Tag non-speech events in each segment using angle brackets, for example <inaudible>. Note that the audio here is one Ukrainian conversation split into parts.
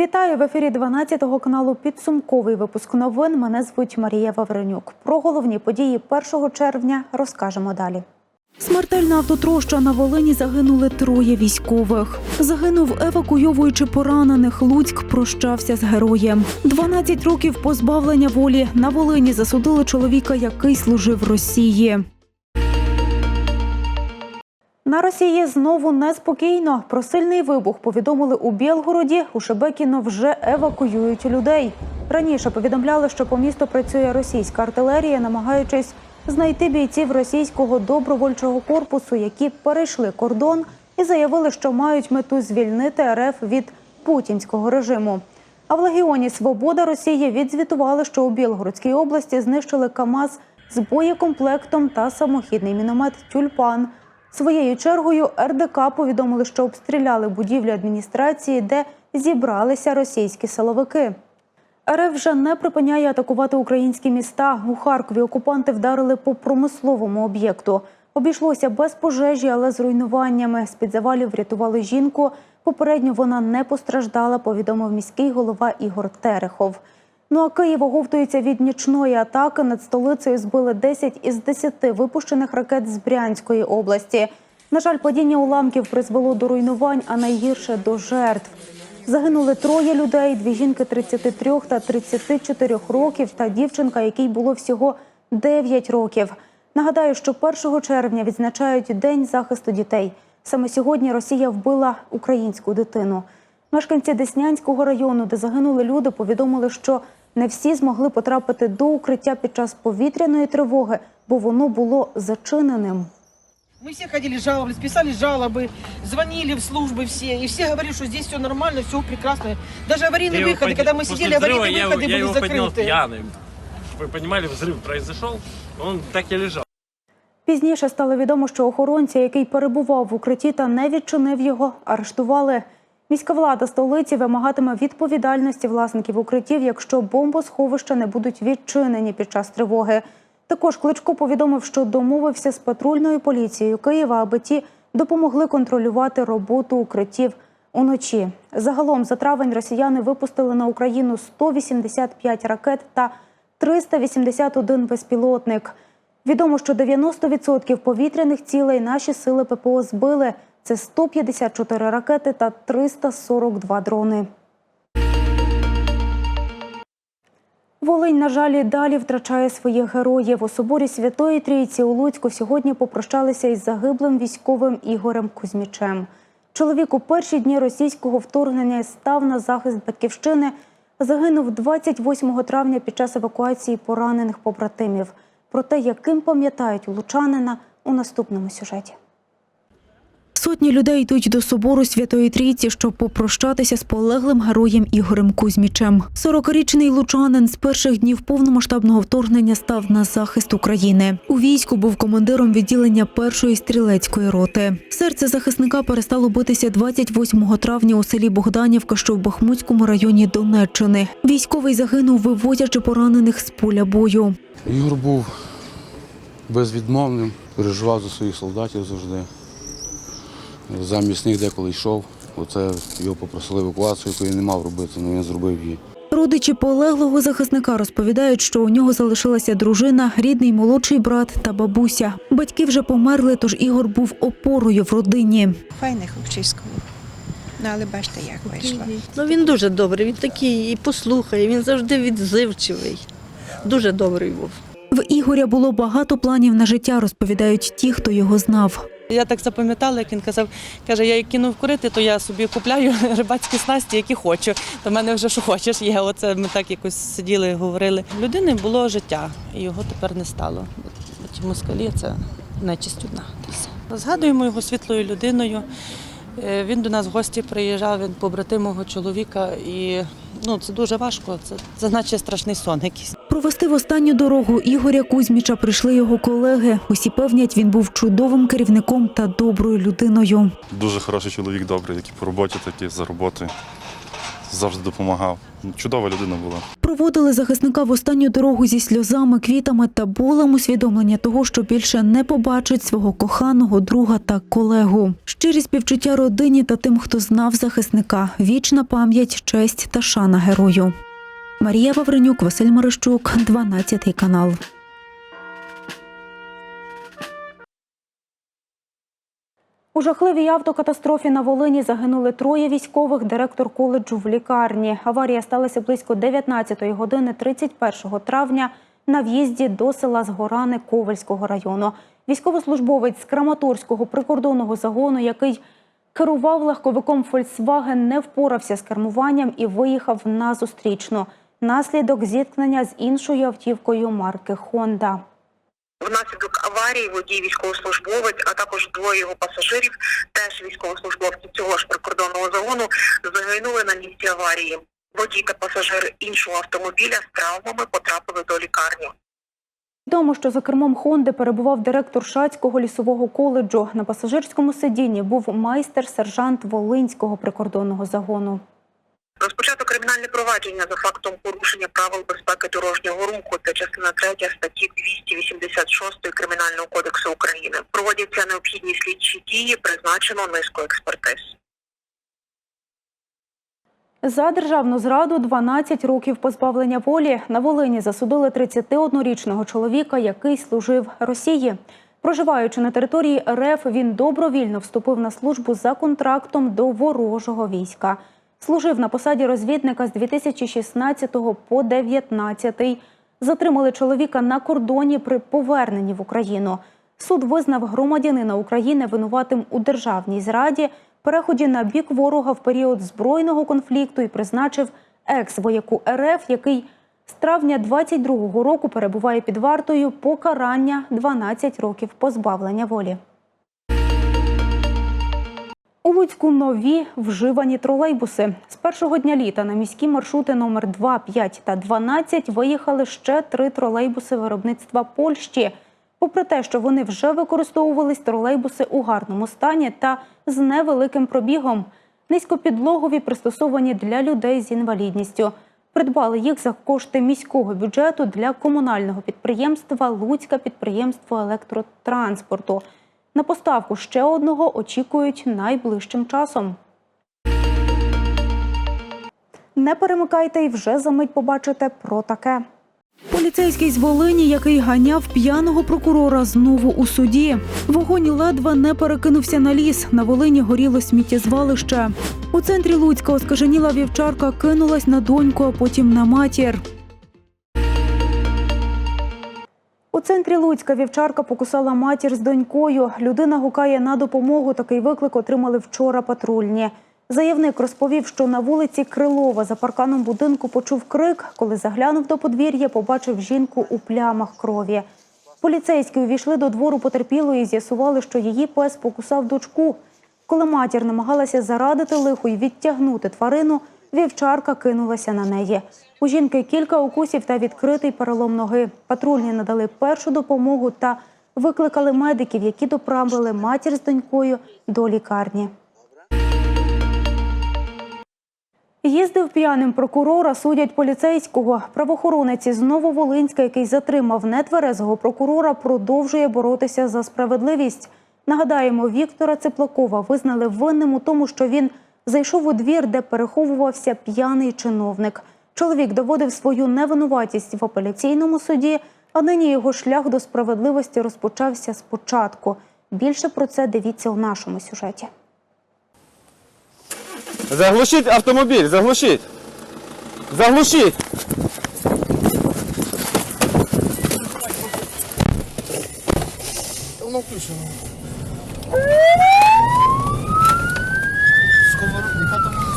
Вітаю в ефірі 12-го каналу. Підсумковий випуск новин. Мене звуть Марія Вавренюк. Про головні події 1 червня розкажемо далі. Смертельна автотроща на Волині загинули троє військових. Загинув евакуйовуючи поранених. Луцьк прощався з героєм. 12 років позбавлення волі на Волині засудили чоловіка, який служив Росії. На Росії знову неспокійно. Про сильний вибух повідомили у Білгороді. У Шебекіно вже евакуюють людей. Раніше повідомляли, що по місту працює російська артилерія, намагаючись знайти бійців російського добровольчого корпусу, які перейшли кордон і заявили, що мають мету звільнити РФ від путінського режиму. А в легіоні Свобода Росії відзвітували, що у Білгородській області знищили КАМАЗ з боєкомплектом та самохідний міномет Тюльпан. Своєю чергою РДК повідомили, що обстріляли будівлю адміністрації, де зібралися російські силовики. РФ вже не припиняє атакувати українські міста. У Харкові окупанти вдарили по промисловому об'єкту. Обійшлося без пожежі, але з руйнуваннями. З під завалів врятували жінку. Попередньо вона не постраждала, повідомив міський голова Ігор Терехов. Ну а Київ оговтується від нічної атаки. Над столицею збили 10 із 10 випущених ракет з Брянської області. На жаль, падіння уламків призвело до руйнувань, а найгірше до жертв. Загинули троє людей: дві жінки 33 та 34 років, та дівчинка, якій було всього 9 років. Нагадаю, що 1 червня відзначають День захисту дітей. Саме сьогодні Росія вбила українську дитину. Мешканці Деснянського району, де загинули люди, повідомили, що не всі змогли потрапити до укриття під час повітряної тривоги, бо воно було зачиненим. Мы все ходили, жаловались, писали жалобы, звонили в службы все, и все говорили, что здесь все нормально, все прекрасно. Даже аварийные Я его выходы, подня- когда мы после сидели, взрыва аварийные я, его- выходы я были его поднял закрыты. пьяным. Вы понимали, взрыв произошел, он так и лежал. Пізніше стало відомо, що охоронця, який перебував в укритті та не відчинив його, арештували. Міська влада столиці вимагатиме відповідальності власників укриттів, якщо бомбосховища не будуть відчинені під час тривоги. Також Кличко повідомив, що домовився з патрульною поліцією Києва, аби ті допомогли контролювати роботу укриттів уночі. Загалом за травень росіяни випустили на Україну 185 ракет та 381 безпілотник. Відомо, що 90% повітряних цілей наші сили ППО збили. Це 154 ракети та 342 дрони. Волинь, на жаль, і далі втрачає своїх героїв. У соборі Святої Трійці у Луцьку сьогодні попрощалися із загиблим військовим Ігорем Кузьмічем. Чоловік у перші дні російського вторгнення став на захист батьківщини. Загинув 28 травня під час евакуації поранених побратимів. Про те, яким пам'ятають лучанина у наступному сюжеті. Сотні людей йдуть до собору Святої Трійці, щоб попрощатися з полеглим героєм Ігорем Кузьмічем. 40-річний лучанин з перших днів повномасштабного вторгнення став на захист України. У війську був командиром відділення першої стрілецької роти. Серце захисника перестало битися 28 травня у селі Богданівка, що в Бахмутському районі Донеччини. Військовий загинув, вивозячи поранених з поля бою. Ігор був безвідмовним, переживав за своїх солдатів завжди. Замість них деколи йшов. Оце його попросили евакуацію, яку він не мав робити, але він зробив її. Родичі полеглого захисника розповідають, що у нього залишилася дружина, рідний молодший брат та бабуся. Батьки вже померли, тож Ігор був опорою в родині. Файне хлопчисько. Ну, але бачите, як вийшло. Ну він дуже добрий, він такий і послухає, він завжди відзивчивий. Дуже добрий був. В Ігоря було багато планів на життя, розповідають ті, хто його знав. Я так запам'ятала, як він казав, каже, я кинув курити, то я собі купляю <laughs> рибацькі снасті, які хочу. То в мене вже що хочеш є. Оце ми так якось сиділи і говорили. В людини було життя, і його тепер не стало. Ті москалі це нечисть одна. Згадуємо його світлою людиною. Е, Він до нас в гості приїжджав, він побратим мого чоловіка, і ну, це дуже важко. Це, це наче страшний сон якийсь. Провести в останню дорогу Ігоря Кузьміча прийшли його колеги. Усі певнять, він був чудовим керівником та доброю людиною. Дуже хороший чоловік, добрий, як і по роботі, так і за роботою. завжди допомагав. Чудова людина була. Проводили захисника в останню дорогу зі сльозами, квітами та болем усвідомлення того, що більше не побачить свого коханого друга та колегу. Щирі співчуття родині та тим, хто знав захисника. Вічна пам'ять, честь та шана герою. Марія Вавренюк, Василь Марищук, 12 канал. У жахливій автокатастрофі на Волині загинули троє військових, директор коледжу в лікарні. Аварія сталася близько 19 години 31 травня на в'їзді до села Згорани Ковельського району. Військовослужбовець з Краматорського прикордонного загону, який керував легковиком Volkswagen, не впорався з кермуванням і виїхав на зустрічну. Наслідок зіткнення з іншою автівкою марки Honda. Внаслідок аварії водій військовослужбовець, а також двоє його пасажирів, теж військовослужбовці цього ж прикордонного загону, загинули на місці аварії. Водій та пасажир іншого автомобіля з травмами потрапили до лікарні. Відомо, що за кермом Хонди перебував директор Шацького лісового коледжу. На пасажирському сидінні був майстер-сержант Волинського прикордонного загону. Розпочато кримінальне провадження за фактом порушення правил безпеки дорожнього руху. Це частина 3 статті 286 Кримінального кодексу України. Проводяться необхідні слідчі дії, призначено низку експертиз. За державну зраду 12 років позбавлення волі на Волині засудили 31-річного чоловіка, який служив Росії. Проживаючи на території РФ, він добровільно вступив на службу за контрактом до ворожого війська. Служив на посаді розвідника з 2016 по 2019. Затримали чоловіка на кордоні при поверненні в Україну. Суд визнав громадянина України винуватим у державній зраді, переході на бік ворога в період збройного конфлікту і призначив екс-вояку РФ, який з травня 22-го року перебуває під вартою покарання 12 років позбавлення волі. У Луцьку нові вживані тролейбуси. З першого дня літа на міські маршрути номер 2, 5 та 12 виїхали ще три тролейбуси виробництва Польщі. Попри те, що вони вже використовувались, тролейбуси у гарному стані та з невеликим пробігом. Низькопідлогові пристосовані для людей з інвалідністю. Придбали їх за кошти міського бюджету для комунального підприємства Луцька підприємство електротранспорту. На поставку ще одного очікують найближчим часом. Не перемикайте і вже за мить побачите про таке. Поліцейський з Волині, який ганяв п'яного прокурора, знову у суді. Вогонь ледве не перекинувся на ліс. На Волині горіло сміттєзвалище. У центрі Луцька оскаженіла вівчарка кинулась на доньку, а потім на матір. У центрі Луцька вівчарка покусала матір з донькою. Людина гукає на допомогу. Такий виклик отримали вчора патрульні. Заявник розповів, що на вулиці Крилова за парканом будинку почув крик. Коли заглянув до подвір'я, побачив жінку у плямах крові. Поліцейські увійшли до двору потерпілої і з'ясували, що її пес покусав дочку. Коли матір намагалася зарадити лиху і відтягнути тварину, вівчарка кинулася на неї. У жінки кілька укусів та відкритий перелом ноги. Патрульні надали першу допомогу та викликали медиків, які доправили матір з донькою до лікарні. Їздив п'яним прокурора, судять поліцейського. Правоохоронець із Нововолинська, який затримав нетверезого прокурора, продовжує боротися за справедливість. Нагадаємо, Віктора Цеплакова визнали винним у тому, що він зайшов у двір, де переховувався п'яний чиновник. Чоловік доводив свою невинуватість в апеляційному суді, а нині його шлях до справедливості розпочався спочатку. Більше про це дивіться у нашому сюжеті. Заглушіть автомобіль, заглушіть. Заглушіть.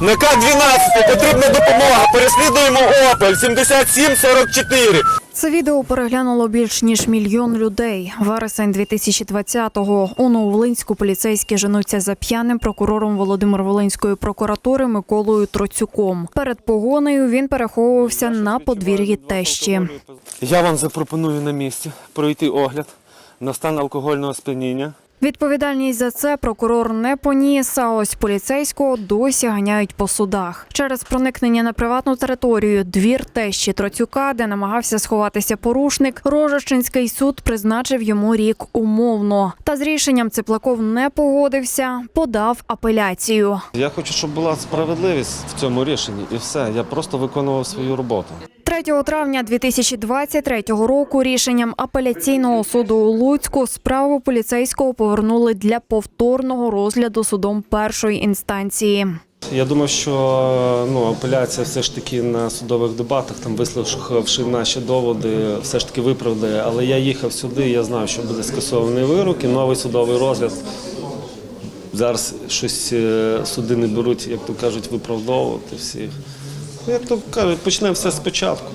НК 12, потрібна допомога. Переслідуємо Опель 7744. Це відео переглянуло більш ніж мільйон людей. Вересень 2020-го у Нововолинську поліцейські женуться за п'яним прокурором Володимир-Волинської прокуратури Миколою Троцюком. Перед погонею він переховувався на подвір'ї тещі. Я вам запропоную на місці пройти огляд на стан алкогольного сп'яніння. Відповідальність за це прокурор не поніс, а ось поліцейського досі ганяють по судах. Через проникнення на приватну територію двір тещі Троцюка, де намагався сховатися порушник, Рожищенський суд призначив йому рік умовно. Та з рішенням Циплаков не погодився, подав апеляцію. Я хочу, щоб була справедливість в цьому рішенні, і все. Я просто виконував свою роботу. 3 травня 2023 року рішенням апеляційного суду у Луцьку справу поліцейського повернули для повторного розгляду судом першої інстанції. Я думав, що ну, апеляція все ж таки на судових дебатах, там вислухавши наші доводи, все ж таки виправдає. Але я їхав сюди, я знав, що буде скасований вирок і новий судовий розгляд. Зараз щось е, суди не беруть, як то кажуть, виправдовувати всіх. Ну, Як то кажуть, почнемо все спочатку.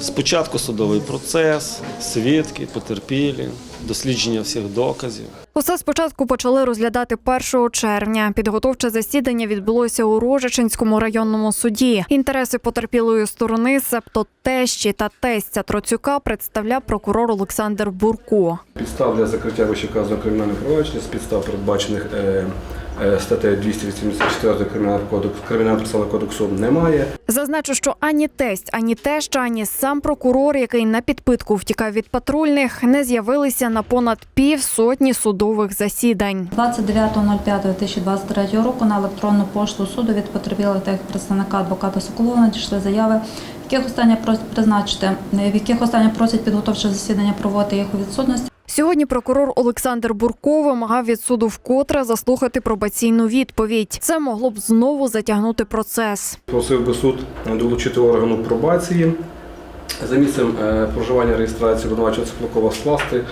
Спочатку судовий процес, свідки, потерпілі, дослідження всіх доказів. Усе спочатку почали розглядати 1 червня. Підготовче засідання відбулося у Рожичинському районному суді. Інтереси потерпілої сторони, себто тещі та тестя Троцюка, представляв прокурор Олександр Бурко. Підстав для закриття вищеказаного кримінального провадження з підстав, передбачених е, статтею 284 Кримінального кодексу Кримінального процесуального кодексу немає. Зазначу, що ані тесть, ані теща, ані сам прокурор, який на підпитку втікав від патрульних, не з'явилися на понад пів сотні судових засідань. 29.05.2023 року на електронну пошту суду від потерпілого та їх представника адвоката Соколова надійшли заяви, в яких останнє просить призначити, в яких останнє просить підготовче засідання проводити їх у відсутності. Сьогодні прокурор Олександр Бурко вимагав від суду вкотре заслухати пробаційну відповідь. Це могло б знову затягнути процес. Просив би суд долучити органу пробації за місцем е, проживання реєстрації обвинувачення Цеплакова скласти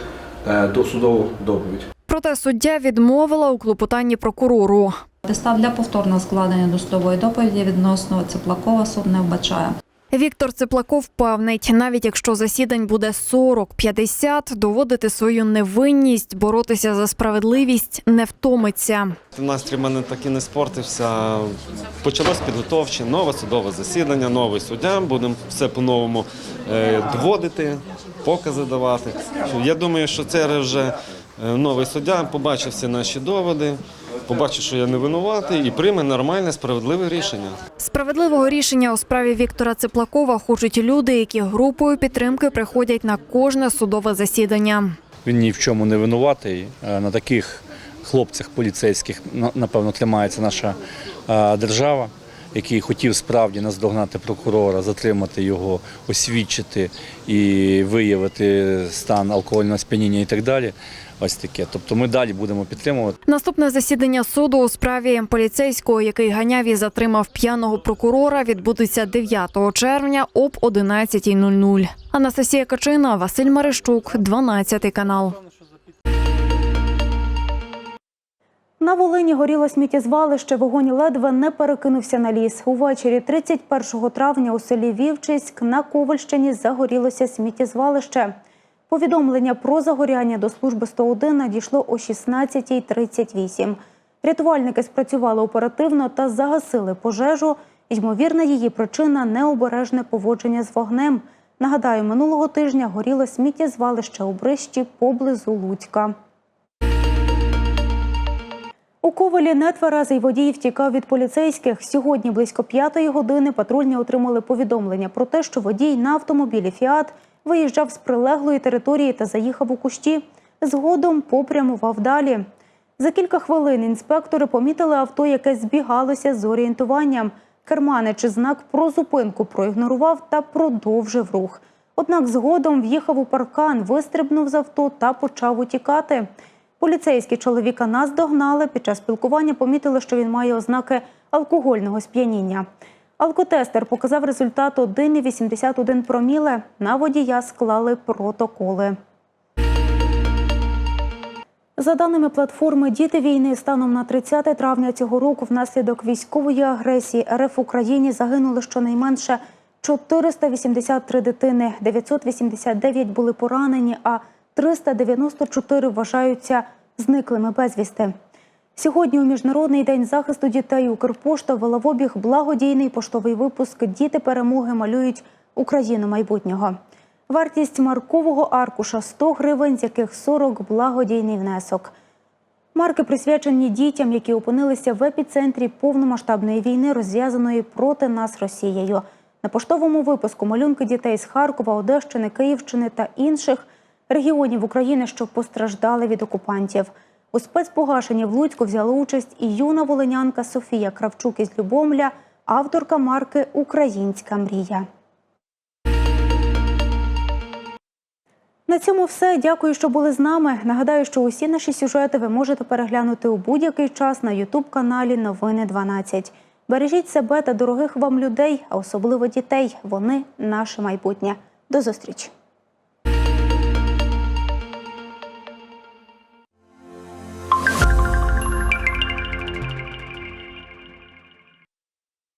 е, досудову доповідь. Проте суддя відмовила у клопотанні прокурору. Підстав для повторного складення досудової доповіді відносно Цеплакова суд не вбачає. Віктор Циплаков певнить, навіть якщо засідань буде 40-50, доводити свою невинність, боротися за справедливість не втомиться. Настрій в мене так і не спортився. Почалось підготовче, нове судове засідання, новий суддя. Будемо все по-новому е, доводити, покази давати. Я думаю, що це вже е, новий суддя побачив всі наші доводи, побачив, що я не винуватий, і прийме нормальне, справедливе рішення. Справедливого рішення у справі Віктора Циплакова хочуть люди, які групою підтримки приходять на кожне судове засідання. Він ні в чому не винуватий. Е, На таких хлопцях поліцейських напевно тримається наша е, держава, який хотів справді наздогнати прокурора, затримати його, освідчити і виявити стан алкогольного сп'яніння і так далі. Ось таке. Тобто ми далі будемо підтримувати. Наступне засідання суду у справі поліцейського, який ганяв і затримав п'яного прокурора, відбудеться 9 червня об 11.00. Анастасія Качина, Василь Марищук, 12 канал. На Волині горіло сміттєзвалище. Вогонь ледве не перекинувся на ліс. Увечері 31 травня у селі Вівчиськ на Ковальщині загорілося сміттєзвалище. Повідомлення про загоряння до служби 101 надійшло о 16.38. Рятувальники спрацювали оперативно та загасили пожежу. Ймовірна її причина необережне поводження з вогнем. Нагадаю, минулого тижня горіло сміттєзвалище у Брищі поблизу Луцька. У Ковалі нетверезий водій втікав від поліцейських. Сьогодні близько п'ятої години патрульні отримали повідомлення про те, що водій на автомобілі Фіат виїжджав з прилеглої території та заїхав у кущі. Згодом попрямував далі. За кілька хвилин інспектори помітили авто, яке збігалося з орієнтуванням. Керманич знак про зупинку проігнорував та продовжив рух. Однак згодом в'їхав у паркан, вистрибнув з авто та почав утікати. Поліцейські чоловіка наздогнали. Під час спілкування помітили, що він має ознаки алкогольного сп'яніння. Алкотестер показав результат 1,81 проміле. На водія склали протоколи. За даними платформи Діти війни станом на 30 травня цього року внаслідок військової агресії РФ в Україні загинули щонайменше 483 дитини, 989 були поранені, а 394 вважаються зниклими безвісти. Сьогодні у Міжнародний день захисту дітей Укрпошта вела в обіг благодійний поштовий випуск Діти перемоги малюють Україну майбутнього. Вартість маркового аркуша 100 гривень, з яких 40 – благодійний внесок. Марки присвячені дітям, які опинилися в епіцентрі повномасштабної війни, розв'язаної проти нас Росією. На поштовому випуску малюнки дітей з Харкова, Одещини, Київщини та інших регіонів України, що постраждали від окупантів. У спецпогашенні в Луцьку взяла участь і юна волинянка Софія Кравчук із Любомля, авторка марки Українська мрія. На цьому все. Дякую, що були з нами. Нагадаю, що усі наші сюжети ви можете переглянути у будь-який час на Ютуб-каналі Новини 12. Бережіть себе та дорогих вам людей, а особливо дітей. Вони наше майбутнє. До зустрічі!